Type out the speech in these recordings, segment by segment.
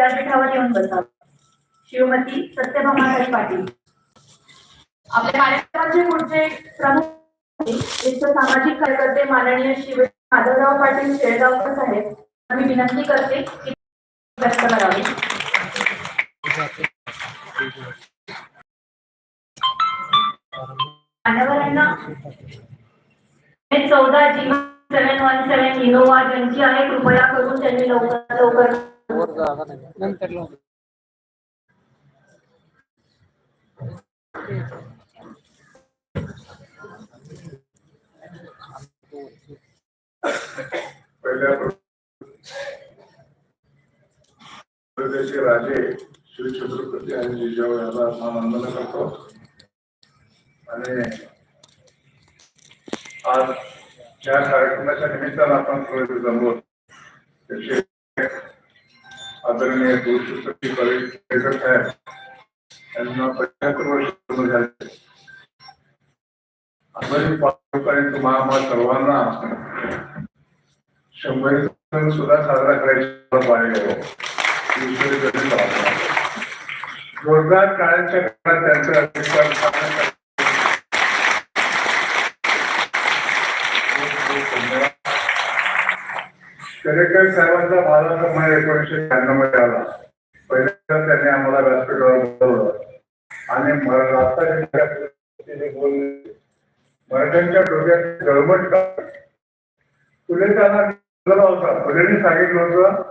विद्यापीठावर येऊन बसावं शिवमती सत्यभामाताई पाटील. आपल्या कार्यक्रमाचे पुढचे प्रमुख म्हणजे ज्येष्ठ सामाजिक कार्यकर्ते माननीय शिव माधवराव पाटील शेळगावकर साहेब. मी विनंती करते की व्यक्त करावी. मान्यवरांना चौदा जी सेवन वन सेवन इनोवा ज्यांची आहे. कृपया करून त्यांनी लवकर लवकर नंतर लावू. पहिल्या प्रदेशचे राजे श्री छत्रपती आणि जिजाऊ यांना वंदन करतो आणि आज या कार्यक्रमाच्या निमित्तानं आपण थोडे जमलो त्याचे आदरणीय दूरचित्रपती पर्यटक साहेब यांना पंच्याहत्तर वर्ष पूर्ण झाले. आम्ही पाठोपाठ महामार सर्वांना शंभर सण सुद्धा साजरा करायची पाहिजे जोरदार काळाच्या काळात त्यांचा अधिकार साधन साहेबांचा माझा समय एकोणीसशे शहाण्णवमध्ये आला. पहिल्यांदा त्यांनी आम्हाला व्यासपीठावर बोलवलं. आणि मराठ्यांच्या डोक्यात गळमट का? फुले होता. सांगितलं होतं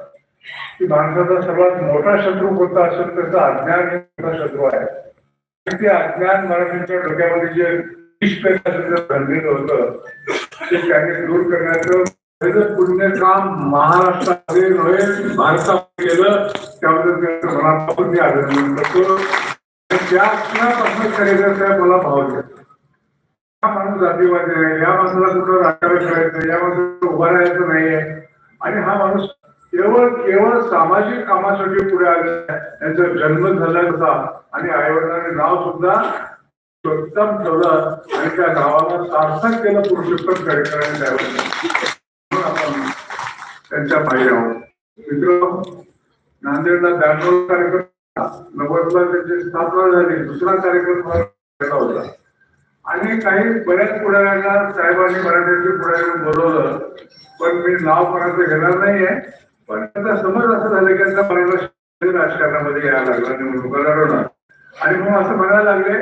की माणसाचा सर्वात मोठा शत्रू कोणता असेल त्याचा अज्ञान मोठा शत्रू आहे. ते अज्ञान मराठ्यांच्या डोक्यामध्ये जे विष पेरण्याचं होतं ते त्यांनी दूर करण्याचं पहिलं पुण्य काम महाराष्ट्रामध्ये नव्हे भारतामध्ये केलं त्याबद्दल त्यांचं मनापासून मी अभिनंदन करतो. त्या क्षणापासून त्या मला भाव देतो माणूस जातीवादी आहे या माणसाला कुठं राजकारण करायचं या माणसाला उभा राहायचं नाहीये. आणि हा माणूस केवळ केवळ सामाजिक कामासाठी पुढे आले त्यांचा जन्म झाला होता आणि आईवडिलांनी नाव सुद्धा उत्तम ठेवलं आणि त्या गावाला सार्थक केलं पुरुषोत्तम कार्यक्रमाने त्यावेळेला आपण त्यांच्या पाहिजे आहोत. मित्र नांदेडला ब्याण्णव कार्यक्रम नव्वदला त्यांची स्थापना झाली. दुसरा कार्यक्रम होता. आणि काही बऱ्याच पुढाऱ्यांना साहेबांनी मराठ्यांच्या पुढाऱ्यांना बोलवलं. पण मी नाव कोणाचं घेणार नाहीये. पण त्याचा समज असं झालं की त्यांचा मराठा राजकारणामध्ये यायला लागला निवडणुका लढवणार आणि मग असं म्हणायला लागले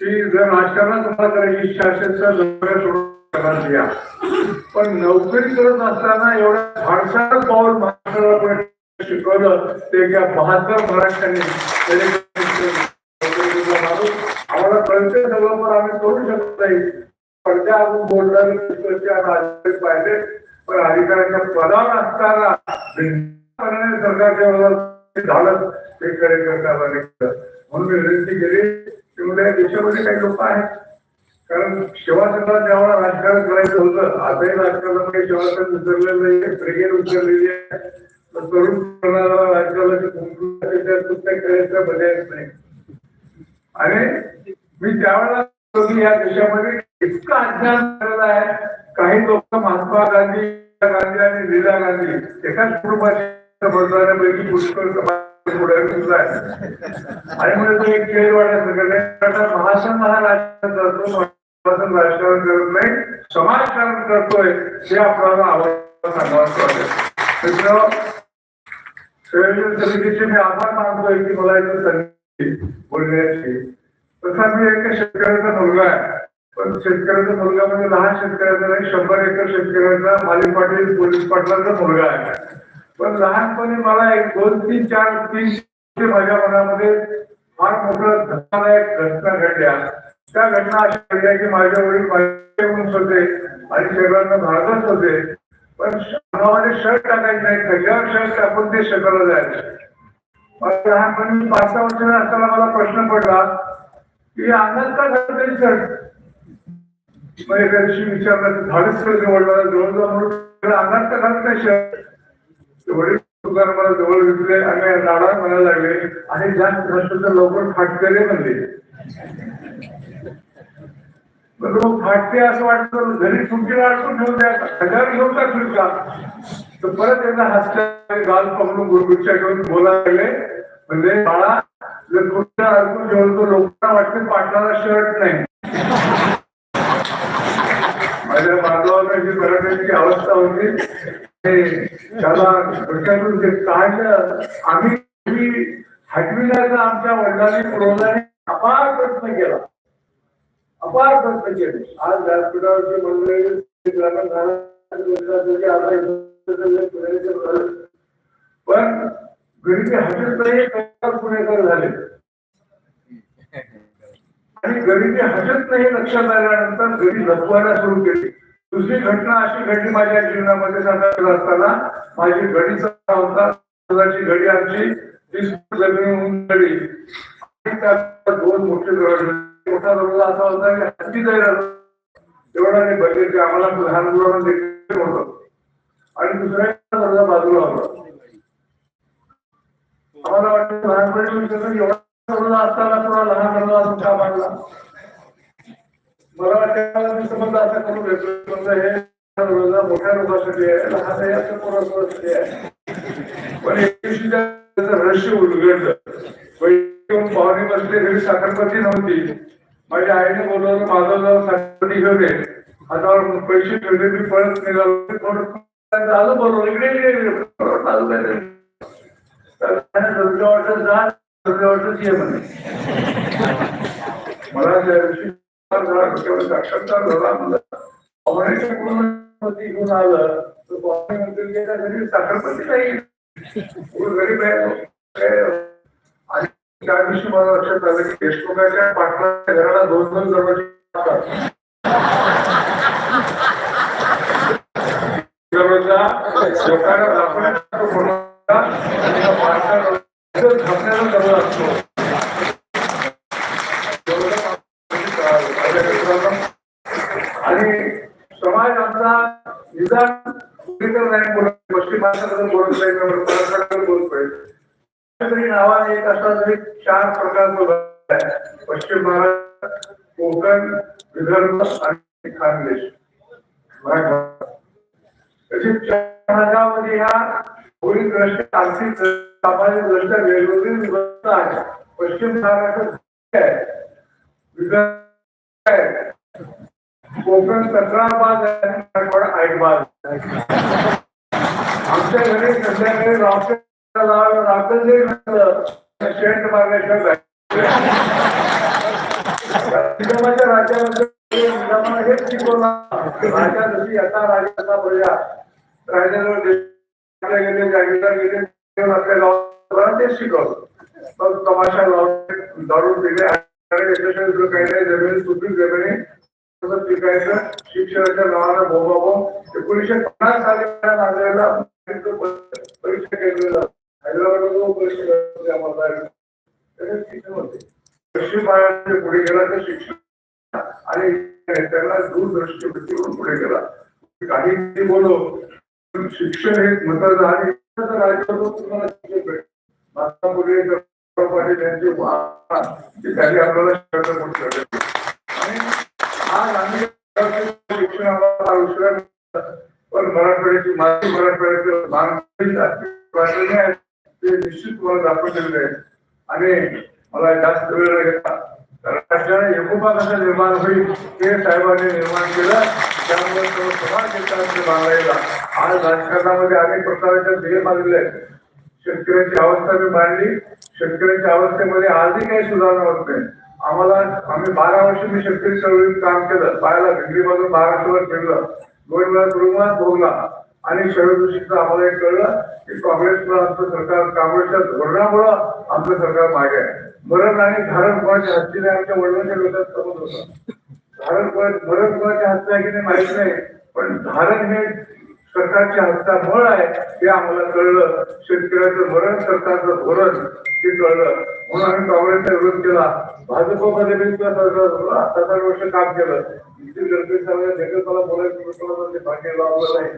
की जर राजकारणात तुम्हाला करायची इच्छा असेल तर नोकऱ्या पण नोकरी करत असताना एवढ्या फारसा पाऊल महाराष्ट्राला शिकवलं ते एका बहात्तर मराठ्यांनी. आम्हाला प्रत्येक सगळं आम्ही करू शकत नाही. पण त्या आपण बोललं राजकीय पाहिजे पण अधिकाऱ्यांच्या पदावर असताना सरकारच्या वेळेला झालं. ते खरे करता निघतं म्हणून मी विनंती केली की देशामध्ये काही लोक आहेत कारण शिवासंघात ज्यावेळेला राजकारण करायचं होतं. आताही राजकारणामध्ये शिवासंघ उतरलेलं नाही ब्रिगेड उतरलेली आहे. तरुण प्रणाला राजकारणाचे कुठल्या करायचं पर्यायच नाही. आणि मी त्यावेळेला या देशामध्ये इतकं अज्ञान झालेला आहे. काही लोक महात्मा गांधी गांधी आणि लीला गांधी एकाच कुटुंबाच्या बदलण्यापैकी पुष्कळ आहे. आणि म्हणजे एक खेळ वाटत महासंघ जातो. राजकारण राजकारण करत नाही समाजकारण करतोय हे आपल्याला आवडतं सांगावं वाटतं. संयोजन समितीचे मी आभार मानतोय की मला इथं संधी बोलण्याची. तसा मी एक शेतकऱ्याचा मुलगा आहे. पण शेतकऱ्याचा मुलगा म्हणजे लहान शेतकऱ्याचा नाही शंभर एकर शेतकऱ्याचा माली पाटील पोलीस पाटलाचा मुलगा आहे. पण लहानपणी मला एक दोन तीन चार तीन माझ्या मनामध्ये फार मोठं धक्कादायक घटना घडल्या. त्या घटना अशा घडल्या की माझ्या वडील माझे माणूस होते आणि शरीरांना भारतच होते पण अंगामध्ये शर्ट टाकायचे नाही सगळ्यावर शर्ट टाकून ते शकलं जायचं. लहानपणी पाच सहा वर्षाचा असताना मला प्रश्न पडला की आनंद का घालते शर्ट मग एका दिवशी विचारलं धाडस कर निवडला जवळजवळ म्हणून अंगात का घालत नाही शर्ट वडील दुकान मला जवळ घेतले आणि नाडा म्हणायला लागले आणि जास्त घालतो तर लवकर फाटकले म्हणले. फाटते असं वाटतं घरी सुट्टीला अडकून ठेवून द्या. हजार घेऊन का फिरका तर परत एकदा हसल्या गाल पकडून गुरगुच्च्या घेऊन बोलायला. लागले म्हणजे बाळा जर कुठला अडकून जेवतो लोकांना वाटते पाटणाला शर्ट नाही. माझ्या बांधवांना जी मराठ्याची अवस्था होती. ते त्याला डोक्यातून ते काढलं. आम्ही हटविण्याचा आमच्या वडिलांनी पुरवला अपार प्रयत्न केला. अपार प्रयत्न केले. आज व्यासपीठावरची मंडळी पण गरिबी हटत नाही पुणेकर झाले. आणि गरिबी हटत नाही हे लक्षात आल्यानंतर गरीब लपवायला सुरू केली. दुसरी घटना अशी घडली माझ्या जीवनामध्ये सांगायचं असताना. माझी घडीचा होता. घडी आमची तीस घडी दोन मोठे मोठा दरवाजा असा होता की हत्ती जायला तेवढा नाही बघितले आम्हाला लहान मुलांना देखील होतं आणि दुसऱ्या एक बाजूला होता आम्हाला वाटतं लहानपणी विचारलं एवढा दरवाजा असताना थोडा लहान दरवाजा असून का मांडला मला वाटतं मी समजा असं करून घेतो समजा हे मोठ्या लोकांसाठी आहे लहान आहे असं कोणासाठी आहे पण एक दिवशी त्याचं रहस्य उलगडलं. पाहुणे बसले घरी साखरपती नव्हती. माझ्या आईने बोलवलं माझं जाऊन साखरपती घेऊन ये. हातावर पैसे ठेवले मी परत निघालो. थोडं बरोबर इकडे बरोबर मला त्या दिवशी साक्षात्कार झाला. म्हणलं पाहुण्याच्या कुटुंबामध्ये घेऊन आलं? तर पाहुणे म्हणतील घरी साखरपती नाही. खूप त्या दिवशी मला लक्षात आलं की देशमुखाच्या पाटलाच्या घराला दोन दोन दरवाजे दरवाजा लोकांना दाखवण्याचा आणि झाकण्याचा दरवाजा असतो. आणि समाज आमचा निदान नाही बोलत. पश्चिम महाराष्ट्राकडून बोलत नाही बोलत नाही. तरी नावाने एक असा तरी चार प्रकारचा भाग आहे. पश्चिम महाराष्ट्र कोकण विदर्भ आणि खानदेश. मराठवाडा. भागामध्ये ह्या भौगोलिक दृष्ट्या आर्थिक सामाजिक दृष्ट्या वेगवेगळी विभक्त आहे. पश्चिम महाराष्ट्र विदर्भ कोकण तक्रार बाग आहे आणि मराठवाडा आईट बाग आमच्या घरी संध्याकाळी रावकर राज्यामध्ये राजा जशी आता राजा तसा राजाजवळ गेले गेले आपल्या तेच शिकवलं मग तमाशा लावून दारून पिणे काही नाही सुपीक जमिनी पिकायचं शिक्षणाच्या नावाने बोंबाबोंब पन्नास साली नांदेडला परीक्षा केलेला पश्चिम महाराष्ट्र पुढे गेला तर शिक्षण. आणि त्यांना दूरदृष्टी वृत्तीवरून पुढे गेला काही बोलो शिक्षण हे महत्वाचं आणि इतकं तुम्हाला शिक्षण महात्मा फुले पाटील यांचे त्यांनी आपल्याला शिक्षण म्हणून आणि आज आम्ही शिक्षण आम्हाला उशिरा पण मराठवाड्याची माझी मराठवाड्याचं मानसिक वाटलेले आहे ते निश्चित तुम्हाला दाखवलेले आहे. आणि मला जास्त वेळ घेता घेतला राज्याने एकोपा कसा निर्माण होईल ते साहेबांनी निर्माण केलं. त्यामुळे तो समाज एकत्र मांडायला आज राजकारणामध्ये अनेक प्रकारच्या ध्येय मागले आहेत अवस्था मी मांडली. शेतकऱ्यांच्या अवस्थेमध्ये आजही काही सुधारणा होत नाही. आम्हाला आम्ही बारा वर्ष मी शेतकरी चळवळीत काम केलं. पायाला भिंगरी बाजून महाराष्ट्रभर फिरलं. दोन वेळा तुरुंगात भोगला. आणि शरद जोशीचं आम्हाला एक कळलं की काँग्रेसमुळे आमचं सरकार काँग्रेसच्या धोरणामुळं आमचं सरकार मागे आहे. मरण आणि धारण कोणाच्या हस्तीने आमच्या वडिलांच्या डोक्यात समज होता. धारण कोण- मरण कोणाच्या हस्ते आहे की नाही माहीत नाही पण धारण हे सरकारच्या हस्तामुळे आहे हे आम्हाला कळलं. शेतकऱ्याचं मरण सरकारचं धोरण हे कळलं. म्हणून आम्ही काँग्रेसचा विरोध केला. भाजपमध्ये मी सात आठ वर्ष काम केलं. नितीन गडकरी साहेब मला बोलायचं ते भाग्य लावलं नाही.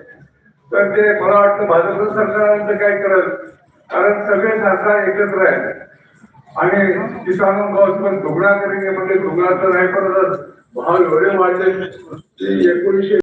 तर ते मला वाटतं भाजप सरकार काय करत कारण सगळे सरकार एकत्र आहेत. आणि किसान भाव पण दुगणा करेंगे म्हणजे दुगणा तर नाही पण भाव एवढे वाढले एकोणीसशे